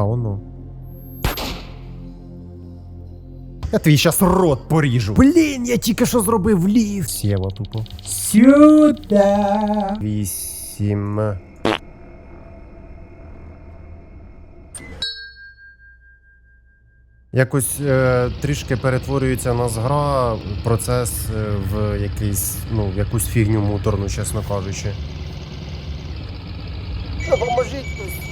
А, воно. Я твій щас рот поріжу. Блін, я тільки що зробив ліфт. Сєва тупо. Сюда. Вісім. Якось е, трішки перетворюється на гра, процес е, в якийсь, ну, якусь фігню муторну, чесно кажучи.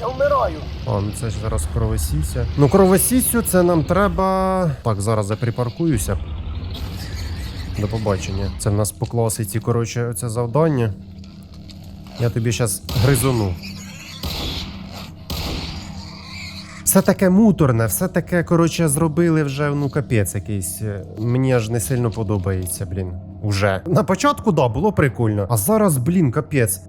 Я вмираю. А, ну це ж зараз кровосісся. Ну, кровосіссю це нам треба. Так, зараз я припаркуюся. До побачення. Це в нас по класиці, коротше, це завдання. Я тобі зараз гризону. Все таке муторне, все таке, коротше, зробили вже, ну, капець якийсь. Мені аж не сильно подобається, блін. Уже. На початку, да, було прикольно. А зараз, блін, капець.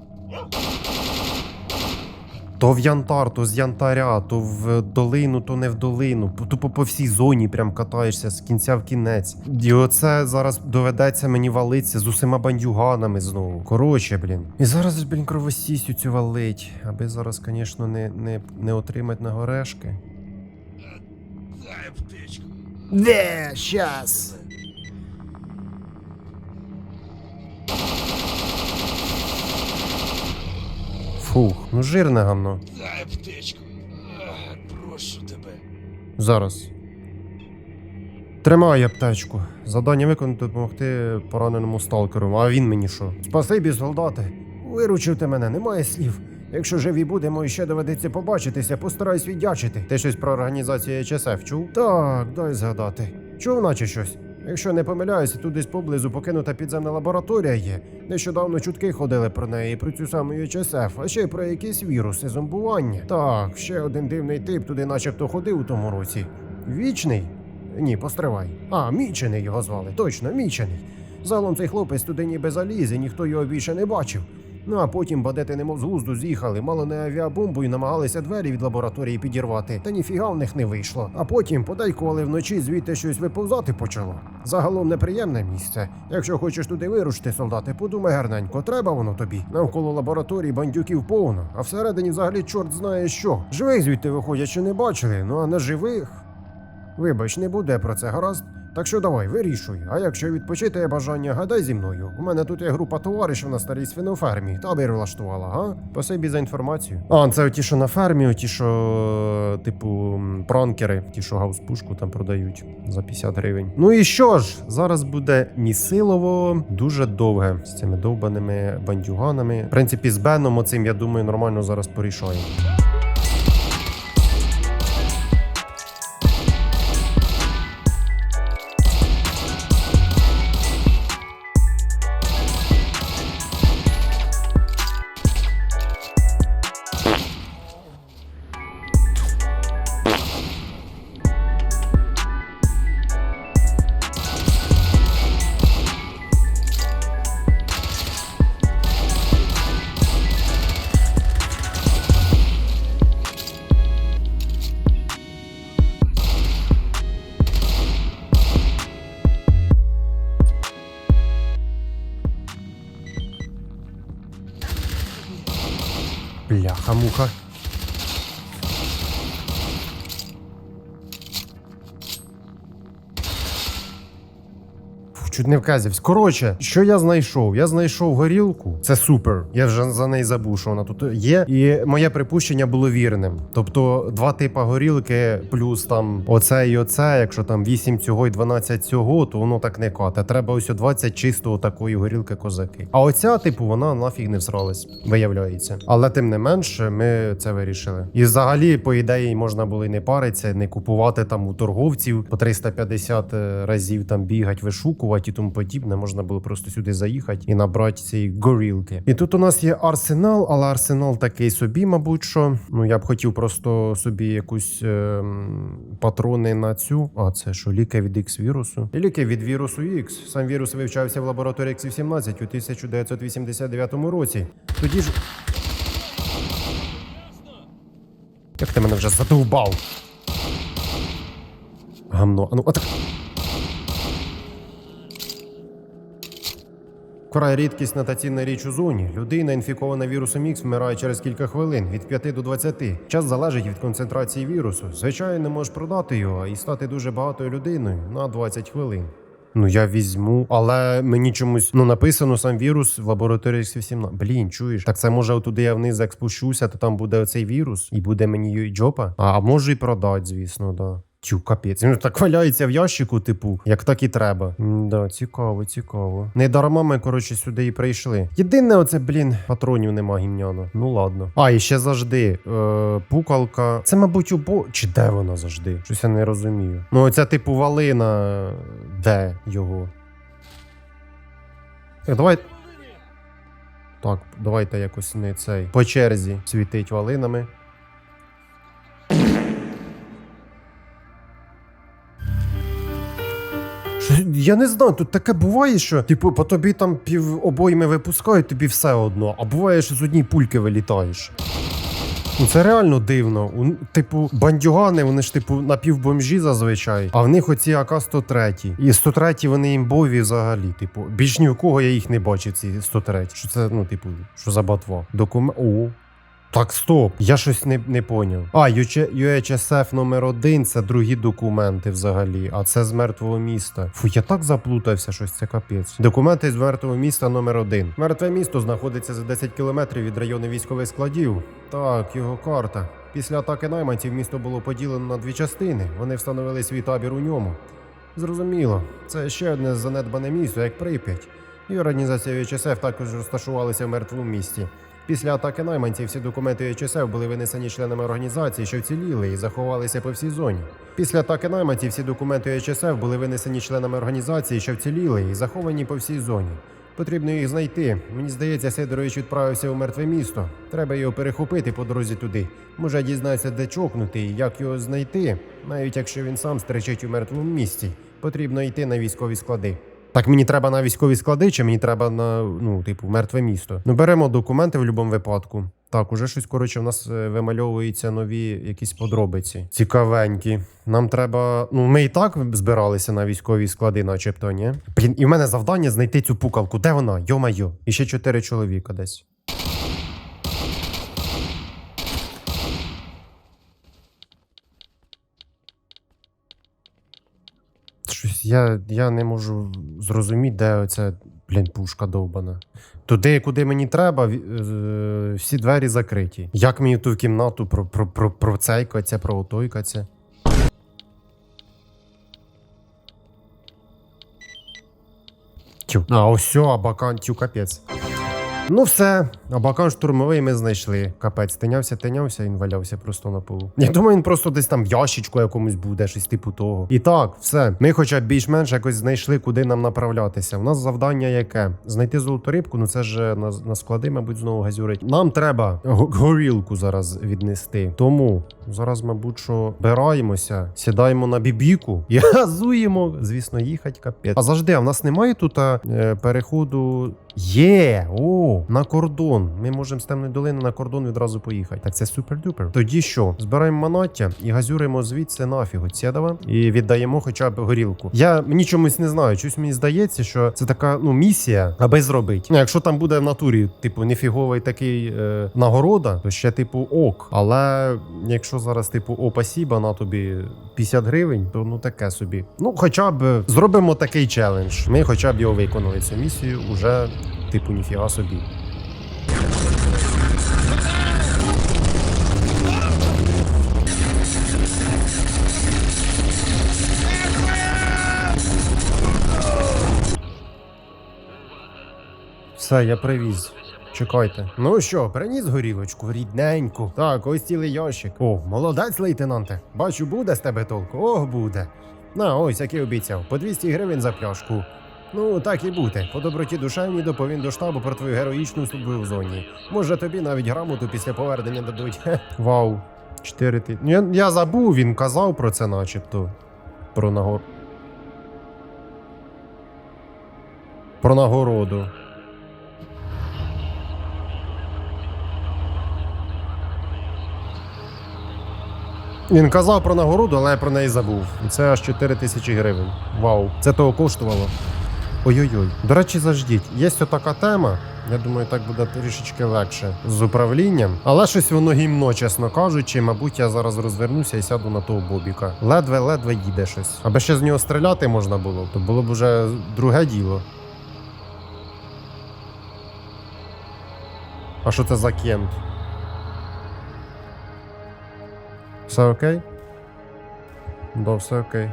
То в янтар, то з янтаря, то в долину, то не в долину. Тупо по всій зоні прям катаєшся з кінця в кінець. І оце зараз доведеться мені валитися з усіма бандюганами знову. Коротше, блін. І зараз, блін, кровосісю цю валить. Аби зараз, звісно, не, не, не отримати на горешки. Де? Щас. Ну жирне гамно. Дай аптечку. Прошу тебе. Зараз. Тримай аптечку. Завдання виконати допомогти пораненому сталкеру. А він мені що? Спасибі, солдати. Виручив ти мене, немає слів. Якщо живі будемо і ще доведеться побачитися, постараюсь віддячити. Ти щось про організацію HSF чув? Так, дай згадати. Чув, наче щось. Якщо не помиляюся, тут десь поблизу покинута підземна лабораторія є. Нещодавно чутки ходили про неї, про цю саму ЮЧСФ, а ще й про якісь віруси зомбування. Так, ще один дивний тип туди начебто ходив у тому році. Вічний? Ні, постривай. А, мічений його звали. Точно, мічений. Загалом цей хлопець туди ніби заліз, і ніхто його більше не бачив. Ну а потім бадети немов з глузду з'їхали, мало не авіабомбу і намагалися двері від лабораторії підірвати, та ніфіга в них не вийшло. А потім подейкували вночі звідти щось виповзати почало. Загалом неприємне місце. Якщо хочеш туди вирушити, солдати, подумай гарненько, треба воно тобі. Навколо лабораторії бандюків повно, а всередині взагалі чорт знає що. Живих звідти виходять, що не бачили, ну а не живих. Вибач, не буде про це гаразд. Так що давай, вирішуй. А якщо відпочити бажання, гадай зі мною. У мене тут є група товаришів на старій свинофермі. Табір влаштувала, га? Спасибі за інформацію. А, це ті, що на фермі, ті, що, типу, пранкери, ті, що гаус-пушку там продають за 50 гривень. Ну і що ж, зараз буде місилово дуже довге з цими довбаними бандюганами. В принципі, з Беном оцим, я думаю, нормально зараз порішаємо. hamucha. Чуть не вказівсь. Коротше, що я знайшов? Я знайшов горілку. Це супер. Я вже за неї забув, що вона тут є. І моє припущення було вірним. Тобто, два типа горілки, плюс там оце і оце. Якщо там 8 цього і 12 цього, то воно так не кате. Треба ось 20 чистого такої горілки козаки. А оця, типу, вона нафіг не всралась, виявляється. Але тим не менш, ми це вирішили. І взагалі, по ідеї, можна було і не паритися, не купувати там у торговців по 350 разів там бігать, вишукувати і тому подібне. Можна було просто сюди заїхати і набрати цієї горілки. І тут у нас є арсенал, але арсенал такий собі, мабуть, що ну я б хотів просто собі якусь ем, патрони на цю. А це що, ліки від X вірусу? Ліки від вірусу X. Сам вірус вивчався в лабораторії X-17 у 1989 році. Тоді ж. Як ти мене вже задовбав? Гамно. А ну, отак. Вкрай рідкісна та цінна річ у зоні. Людина, інфікована вірусом X, вмирає через кілька хвилин від 5 до 20. Час залежить від концентрації вірусу. Звичайно, можеш продати його і стати дуже багатою людиною на 20 хвилин. Ну я візьму, але мені чомусь ну написано сам вірус в лабораторії X18. Блін, чуєш? Так це може туди я вниз як спущуся, то там буде оцей вірус, і буде мені джопа. А, можу і продати, звісно, да. Тю, капець. Він так валяється в ящику, типу, як так і треба. Да, цікаво, цікаво. Не дарма ми, коротше, сюди і прийшли. Єдине, оце, блін, патронів нема гімняно. Ну ладно. А, і ще завжди. Е, пукалка. Це, мабуть, убо. Чи де вона завжди? Щось я не розумію. Ну, оця, типу, валина. Де його? Так, давай. Так, давайте якось не цей. По черзі світить валинами. Я не знаю, тут таке буває, що типу по тобі там пів обойми випускають, тобі все одно, а буває, що з однієї пульки вилітаєш. Ну це реально дивно. У, типу, бандюгани, вони ж типу напівбомжі зазвичай, а в них оці АК-103. І 103 вони імбові взагалі. Типу, більш ні в кого я їх не бачив, ці 103. Що це, ну, типу, що за батва? Документ. О. Так, стоп, я щось не, не поняв. А, UH- UHSF номер 1 це другі документи взагалі, а це з мертвого міста. Фу, я так заплутався, щось це капець. Документи з мертвого міста номер 1 Мертве місто знаходиться за 10 кілометрів від району військових складів. Так, його карта. Після атаки найманців місто було поділено на дві частини. Вони встановили свій табір у ньому. Зрозуміло, це ще одне занедбане місто, як Прип'ять. І організація UHSF також розташувалися в мертвому місті. Після атаки найманців всі документи ЮЧСФ були винесені членами організації, що вціліли і заховалися по всій зоні. Після атаки найманців всі документи ЮЧСФ були винесені членами організації, що вціліли і заховані по всій зоні. Потрібно їх знайти. Мені здається, Сидорович відправився у мертве місто. Треба його перехопити по дорозі туди. Може, дізнатися, де чокнути і як його знайти, навіть якщо він сам стречить у мертвому місті. Потрібно йти на військові склади. Так мені треба на військові склади, чи мені треба на ну, типу, мертве місто. Ну беремо документи в будь-якому випадку. Так, уже щось коротше, в нас е, вимальовуються нові якісь подробиці. Цікавенькі. Нам треба. Ну, ми і так збиралися на військові склади, начебто, ні? Блін, і в мене завдання знайти цю пукалку. Де вона? Йо-майо. І ще чотири чоловіка десь. Щось я, я не можу зрозуміти, де оця, блін, пушка довбана. Туди, куди мені треба, е, всі двері закриті. Як мені ту кімнату про, про, про, процейкаться, проотойкаться? отойкаться? А, ось абакан, тю, капець. Ну все, абакан штурмовий ми знайшли. Капець, тинявся, тинявся, він валявся просто на полу. Я думаю, він просто десь там в ящичку якомусь буде, щось типу того. І так, все. Ми хоча б більш-менш якось знайшли, куди нам направлятися. У нас завдання яке? Знайти золоту рибку, ну це ж на, на склади, мабуть, знову газюрить. Нам треба горілку зараз віднести. Тому зараз, мабуть, що бираємося, сідаємо на бібіку і газуємо. Звісно, їхать капець. А завжди, а в нас немає тут е, переходу. Є, о, на кордон. Ми можемо з темної долини на кордон відразу поїхати. Так це супер-дупер. Тоді що? Збираємо манаття і газюримо звідси нафіг от і віддаємо хоча б горілку. Я мені чомусь не знаю. Щось мені здається, що це така ну місія, аби зробити. Ну, якщо там буде в натурі, типу, нефіговий такий е, нагорода, то ще типу ок. Але якщо зараз, типу, о, пасіба на тобі 50 гривень, то ну таке собі. Ну, хоча б зробимо такий челендж. Ми хоча б його виконали цю місію, уже типу ніфіга собі. Все, я привіз. Чекайте. Ну що, приніс горілочку рідненьку. Так, ось цілий ящик. О, молодець, лейтенанте. Бачу, буде з тебе толку. Ох, буде. На, ось як і обіцяв, по 200 гривень за пляшку. Ну, так і бути. По доброті душевній доповім до штабу про твою героїчну службу в зоні. Може, тобі навіть грамоту після повернення дадуть. Вау. Чотири ти. Ну, Я, я забув, він казав про це, начебто. Про нагор. Про нагороду. Він казав про нагороду, але я про неї забув. Це аж 4 тисячі гривень. Вау, це того коштувало. Ой-ой-ой. До речі, заждіть, є така тема. Я думаю, так буде трішечки легше з управлінням. Але щось воно гімно, чесно кажучи. Мабуть, я зараз розвернуся і сяду на того бобіка. Ледве-ледве їде щось. Аби ще з нього стріляти можна було, то було б уже друге діло. А що це за кент? Все окей? Да, все окей.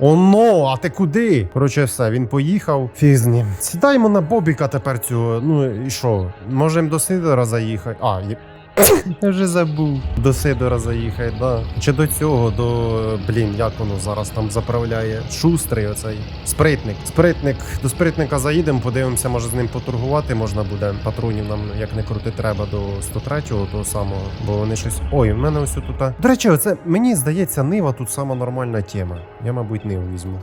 Оно, а ти куди? Коротше, все, він поїхав. Фізні. Сідаємо на Бобіка тепер цього. Ну і що? Можемо до Сидора заїхати. А, є... Я вже забув. До Сидора заїхати, да. Чи до цього, до. Блін, як воно зараз там заправляє? Шустрий оцей. Спритник. Спритник. До спритника заїдемо, подивимося, може з ним поторгувати можна буде. Патронів нам як не крути треба до 103-го, того самого, бо вони щось. Ой, в мене ось тут. До речі, оце мені здається, нива тут сама нормальна тема. Я, мабуть, ниву візьму.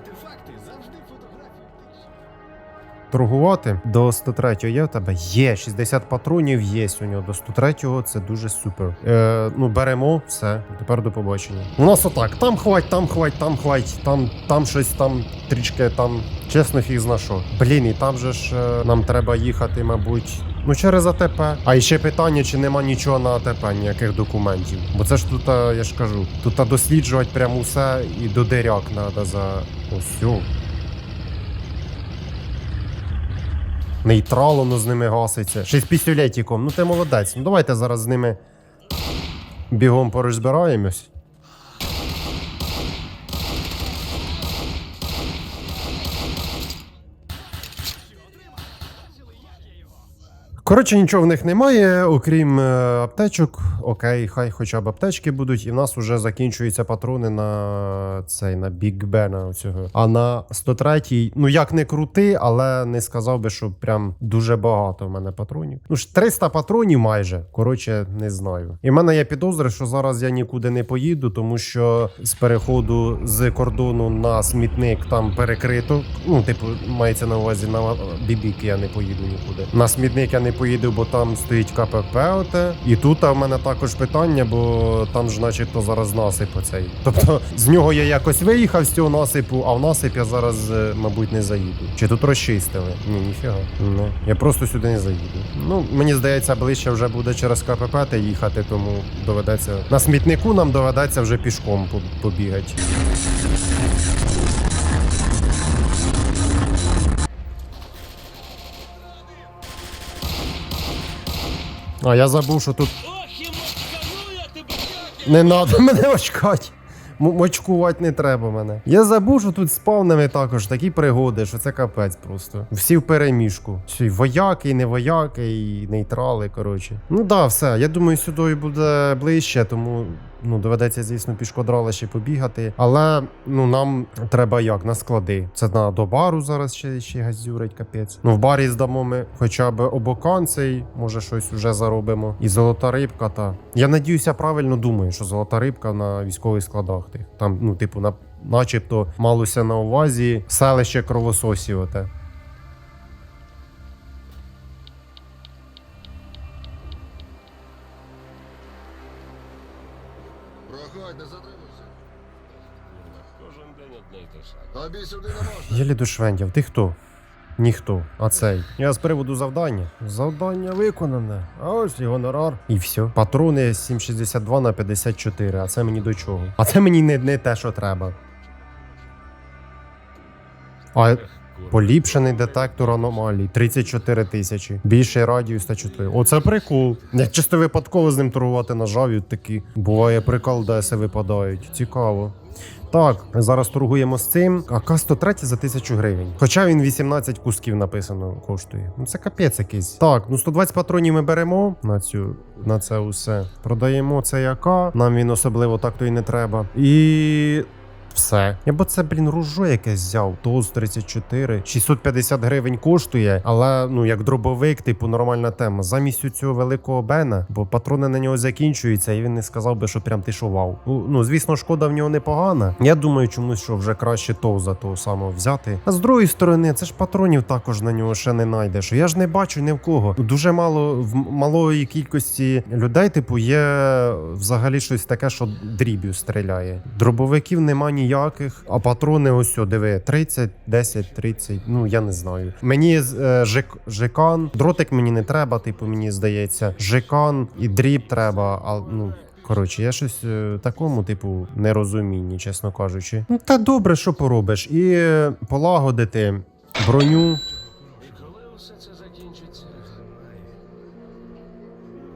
Торгувати до 103-го є в тебе? Є, 60 патронів є у нього. До 103-го це дуже супер. Е, ну, беремо, все, тепер до побачення. У нас отак. Там хвать, там хвать, там хвать, там, там щось, там трішки, там. Чесно, фіг зна. Блін, і там же ж е, нам треба їхати, мабуть. Ну, через АТП. А ще питання, чи нема нічого на АТП, ніяких документів. Бо це ж тут, я ж кажу, тут досліджувати прямо усе і до диряк треба за. Ось. цю. Нейтрал воно з ними гаситься. Ще й з пістолетиком. Ну ти молодець. Ну давайте зараз з ними бігом порозбираємось. Коротше, нічого в них немає, окрім е, аптечок. Окей, хай хоча б аптечки будуть, і в нас вже закінчуються патрони на цей на Біг Бена. Оцього. А на 103-й, ну як не крути, але не сказав би, що прям дуже багато в мене патронів. Ну ж 300 патронів майже. Коротше, не знаю. І в мене є підозри, що зараз я нікуди не поїду, тому що з переходу з кордону на смітник там перекрито. Ну, типу, мається на увазі на бібік я не поїду нікуди. На смітник я не поїду, бо там стоїть КПП. Оте. І тут а в мене також питання, бо там ж, начебто, зараз насип оцей. Тобто з нього я якось виїхав з цього насипу, а в насип я зараз, е, мабуть, не заїду. Чи тут розчистили? Ні, ніфіга. Ну, я просто сюди не заїду. Ну, мені здається, ближче вже буде через КПП та їхати, тому доведеться. На смітнику нам доведеться вже пішком побігати. А я забув, що тут! Не треба мене очкати. Мочкувати Очкувати не треба мене. Я забув, що тут з павнами також такі пригоди, що це капець просто. Всі в переміжку. Всі вояки, і не вояки, і нейтрали, коротше. Ну да, все. Я думаю, сюди буде ближче, тому ну доведеться, звісно, пішкодрали ще побігати. Але ну нам треба як на склади. Це на до бару зараз ще, ще газюрить, капець. Ну в барі здамо ми хоча б обокан цей, може щось вже заробимо. І золота рибка. Та я надіюся, правильно думаю, що золота рибка на військових складах тих. Там, ну, типу, на. Начебто малося на увазі селище кровососів. Єлі швендів. Ти хто? Ніхто. А цей. Я з приводу завдання. Завдання виконане. А ось і гонорар. І все. Патрони 7,62 на 54. А це мені до чого? А це мені не, не те, що треба. А поліпшений детектор аномалій 34 тисячі. Більший радіус та 4. Оце прикол. Я чисто випадково з ним торгувати нажав і такі. Буває прикол, деси випадають. Цікаво. Так, зараз торгуємо з цим. А К-103 за 1000 гривень. Хоча він 18 кусків написано коштує. Ну це капець якийсь. Так, ну 120 патронів ми беремо на цю на це усе. Продаємо цей АК. Нам він особливо так то й не треба. І. Все. Я б це, блін, ружо якесь взяв. ТОЗ 34. 650 гривень коштує, але ну як дробовик, типу, нормальна тема. Замість у цього великого бена, бо патрони на нього закінчуються, і він не сказав би, що прям ти шував. Ну, ну, звісно, шкода в нього непогана. Я думаю, чомусь, що вже краще ТОЗа того самого взяти. А з другої сторони, це ж патронів також на нього ще не знайдеш. Я ж не бачу ні в кого. Дуже мало в малої кількості людей, типу, є взагалі щось таке, що дріб'ю стріляє. Дробовиків нема ніяких. Ніяких. А патрони ось о, диви, 30, 10, 30, ну я не знаю. Мені е, жик, дротик мені не треба, типу, мені здається. Жикан і дріб треба, а ну. Коротше, я щось е, такому, типу, нерозумінні, чесно кажучи. Ну, та добре, що поробиш. І е, полагодити броню.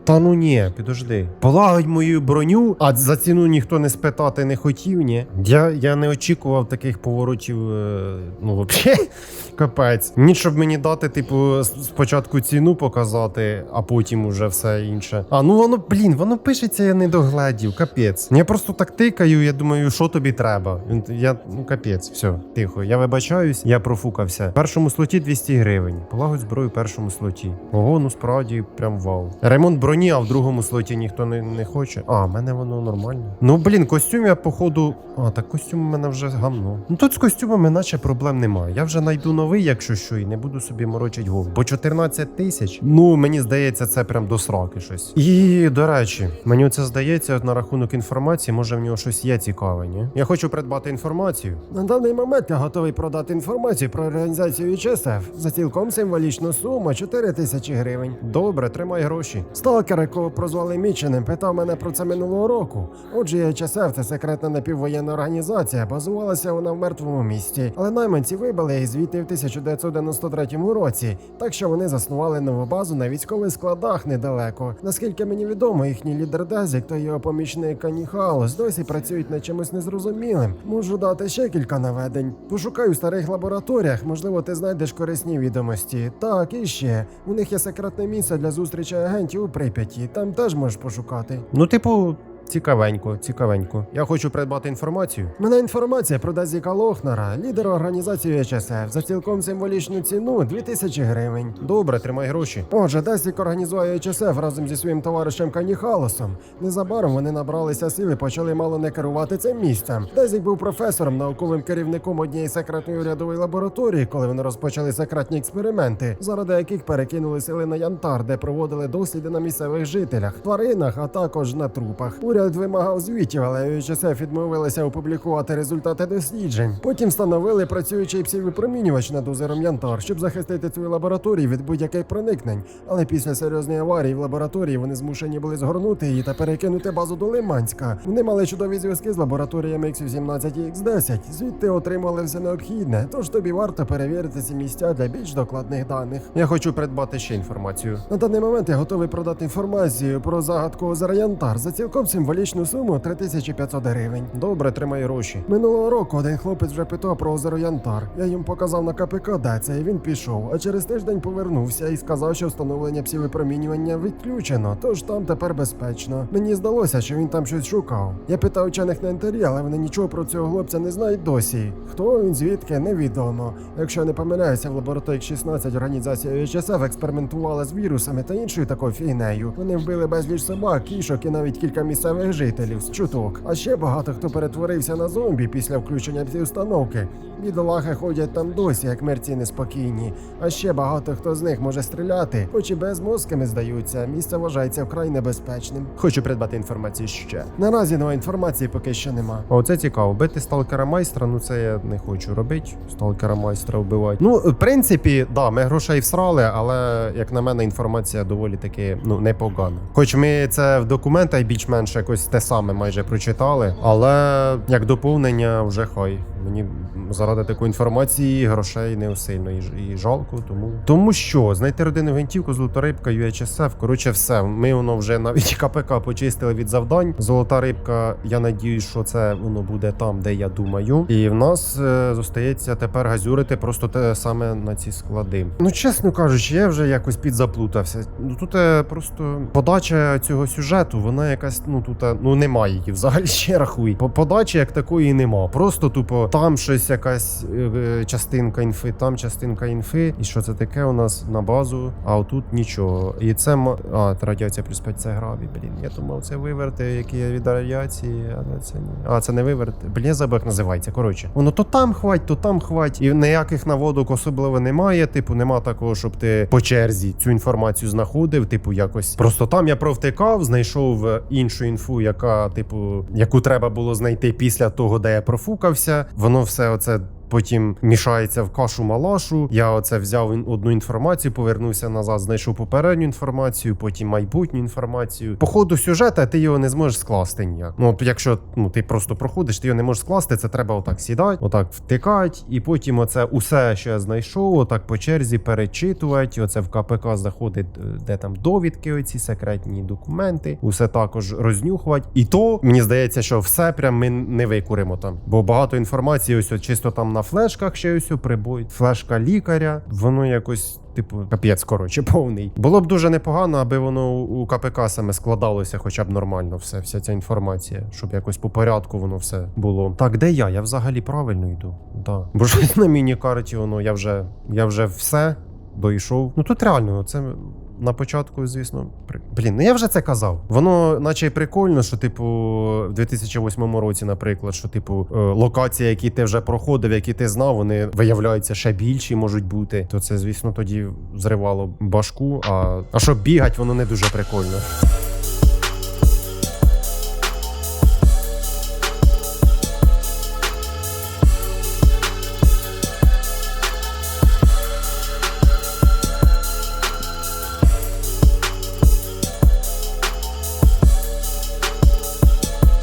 Та ну ні, підожди. Полагодь мою броню, а за ціну ніхто не спитати не хотів, ні. Я, я не очікував таких поворотів. е, Ну, взагалі, капець. Ні, щоб мені дати, типу, спочатку ціну показати, а потім уже все інше. А ну воно, блін, воно пишеться, я не догледів, капець. Я просто так тикаю, я думаю, що тобі треба. Я, ну капець, все, тихо. Я вибачаюсь, я профукався. В першому слоті 200 гривень. Полагодь зброю в першому слоті. Ого, ну справді прям вау. Ремонт броні, а в другому слоті ніхто не, не хоче. А, в мене воно нормально. Ну блін, костюм я походу. А, так костюм у мене вже гамно. Ну тут з костюмами наче проблем немає. Я вже знайду новий, якщо що, і не буду собі морочить голову. Бо 14 тисяч. Ну мені здається, це прям до сраки щось. І до речі, мені це здається на рахунок інформації, може в нього щось є цікаве, ні? Я хочу придбати інформацію. На даний момент я готовий продати інформацію про організацію ЮЧСФ за цілком символічну суму 4 тисячі гривень. Добре, тримай гроші. Сталкер, якого прозвали Міченим, питав мене про це минулого року. Отже, ЮЧСФ – це секретна напіввоєнна організація, базувалася вона в мертвому місті, але найманці вибили її звідти в 1993 році, так що вони заснували нову базу на військових складах недалеко. Наскільки мені відомо, їхній лідер Дезік та його помічник Каніхаус досі працюють над чимось незрозумілим. Можу дати ще кілька наведень. Пошукай у старих лабораторіях, можливо, ти знайдеш корисні відомості. Так, і ще у них є секретне місце для зустрічі агентів у Прип'яті. Там теж можеш пошукати. Ну, типу, цікавенько, цікавенько. Я хочу придбати інформацію. Мене інформація про Дезіка Лохнера, лідера організації HSF, за цілком символічну ціну 2000 гривень. Добре, тримай гроші. Отже, Дезік організує HSF разом зі своїм товаришем Каніхалосом. Незабаром вони набралися сил і почали мало не керувати цим місцем. Дезік був професором, науковим керівником однієї секретної урядової лабораторії, коли вони розпочали секретні експерименти, заради яких перекинули сили на Янтар, де проводили досліди на місцевих жителях, тваринах, а також на трупах. Уряд вимагав звітів, але HSF відмовилися опублікувати результати досліджень. Потім встановили працюючий псіввипромінювач над озером Янтар, щоб захистити свою лабораторію від будь-яких проникнень. Але після серйозної аварії в лабораторії вони змушені були згорнути її та перекинути базу до Лиманська. Вони мали чудові зв'язки з лабораторіями X18 і X10. Звідти отримали все необхідне. Тож тобі варто перевірити ці місця для більш докладних даних. Я хочу придбати ще інформацію. На даний момент я готовий продати інформацію про загадку озера Янтар за цілком символічну суму 3500 гривень. Добре, тримай гроші. Минулого року один хлопець вже питав про озеро Янтар. Я їм показав на КПК, де і він пішов. А через тиждень повернувся і сказав, що встановлення псівипромінювання відключено, тож там тепер безпечно. Мені здалося, що він там щось шукав. Я питав учених на інтері, але вони нічого про цього хлопця не знають досі. Хто він звідки невідомо. Якщо не помиляюся, в лабораторії 16 організація ЮЧСФ експериментувала з вірусами та іншою такою фігнею. Вони вбили безліч собак, кішок і навіть кілька місцевих жителів з чуток. А ще багато хто перетворився на зомбі після включення цієї установки. Бідолахи ходять там досі, як мерці неспокійні. А ще багато хто з них може стріляти, хоч і безмозкими здаються. Місце вважається вкрай небезпечним. Хочу придбати інформацію ще. Наразі нової інформації поки що нема. О, це цікаво. Бити сталкера майстра, ну це я не хочу робити. Сталкера майстра вбивати. Ну, в принципі, да, ми грошей всрали, але як на мене, інформація доволі таки ну непогана. Хоч ми це в документах більш-менш якось те саме майже прочитали, але як доповнення вже хай. Мені заради такої інформації грошей не сильно і, і жалко. Тому тому що знайти родину гвинтівку, золота рибка, UHSF, коротше, все. Ми воно вже навіть КПК почистили від завдань. Золота рибка, я надіюсь, що це воно буде там, де я думаю. І в нас е, зостається тепер газюрити просто те саме на ці склади. Ну, чесно кажучи, я вже якось підзаплутався. Ну тут е, просто подача цього сюжету, вона якась, ну тут е, ну немає її взагалі ще рахуй. По подачі як такої нема. Просто тупо там щось якась е, частинка інфи, там частинка інфи. І що це таке у нас на базу? А отут нічого. І це а, радіація плюс 5 це гравій, блін. Я думав, це виверти, які є від радіації, але це ні. А, це не виверти. Блін, я забув, як називається. Коротше, воно то там хвать, то там хвать. І ніяких наводок особливо немає. Типу, нема такого, щоб ти по черзі цю інформацію знаходив. Типу, якось просто там я провтикав, знайшов е, іншу інфу, яка, типу, яку треба було знайти після того, де я профукався. Воно все оце це Потім мішається в кашу малашу. Я оце взяв одну інформацію, повернувся назад, знайшов попередню інформацію, потім майбутню інформацію. По ходу сюжета ти його не зможеш скласти ніяк. Ну, от якщо ну ти просто проходиш, ти його не можеш скласти. Це треба отак сідати, отак втикати, і потім оце усе, що я знайшов, отак по черзі перечитувати. Оце в КПК заходить, е, де там довідки, оці секретні документи, усе також рознюхувати. І то мені здається, що все прям ми не викуримо там, бо багато інформації, ось от чисто там на флешках ще ось прибой, флешка лікаря, воно якось. Типу, капець, коротше, повний. Було б дуже непогано, аби воно у КПК саме складалося хоча б нормально все, вся ця інформація, щоб якось по порядку воно все було. Так, де я? Я взагалі правильно йду. Да. Бо щось на міні-карті воно, я вже, я вже все дойшов. Ну тут реально, це на початку, звісно, при... блін, ну я вже це казав. Воно, наче й прикольно, що, типу, в 2008 році, наприклад, що, типу, е, локації, які ти вже проходив, які ти знав, вони виявляються ще більші, можуть бути. То це, звісно, тоді зривало башку. А, а що бігать, воно не дуже прикольно.